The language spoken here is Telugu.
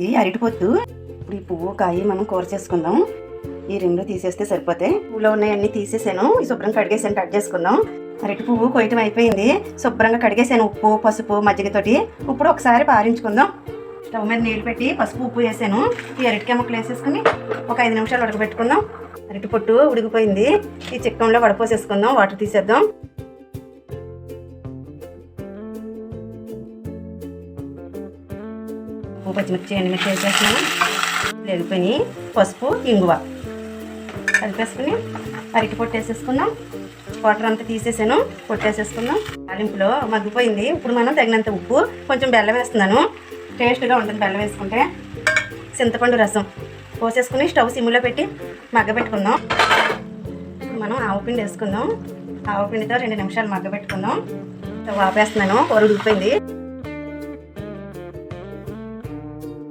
ఈ అరటి పొత్తు ఇప్పుడు ఈ పువ్వు కాయి మనం కూర చేసుకుందాం. ఈ రెండు తీసేస్తే సరిపోతాయి పువ్వులో ఉన్నాయన్నీ తీసేసాను. ఈ శుభ్రం కడిగేసాను కట్ చేసుకుందాం అరటి పువ్వు కొయ్యటం అయిపోయింది. శుభ్రంగా కడిగేసాను ఉప్పు పసుపు మజ్జిగతోటి ఇప్పుడు ఒకసారి పారించుకుందాం. స్టవ్ మీద నీళ్ళు పెట్టి పసుపు ఉప్పు వేసాను. ఈ అరటికాయ ముక్కలు వేసేసుకుని ఒక ఐదు నిమిషాలు ఉడకబెట్టుకుందాం. అరటి పొట్టు ఉడికిపోయింది. ఈ చిక్కంలో వడపోసేసుకుందాం. వాటర్ తీసేద్దాం. ఉప్పు పచ్చిమిర్చి ఎండుమిర్చి వేసేస్తున్నాను లేకపోయి పసుపు ఇంగువ. కలిపేసుకుని అరటి పొట్టు వేసేసుకున్నాం. వాటర్ అంతా తీసేసాను. పొట్టేసేసుకున్నాం తాలింపులో మగ్గిపోయింది. ఇప్పుడు మనం తగినంత ఉప్పు కొంచెం బెల్లం వేస్తున్నాను. టేస్ట్గా ఉంటుంది బెల్లం వేసుకుంటే. చింతపండు రసం పోసేసుకుని స్టవ్ సిమ్లో పెట్టి మగ్గబెట్టుకుందాం ఇప్పుడు మనం ఆవపిండి వేసుకుందాం. ఆవపిండితో రెండు నిమిషాలు మగ్గబెట్టుకుందాం. స్టవ్ ఆపేస్తున్నాను. కూర ఉడికిపోయింది.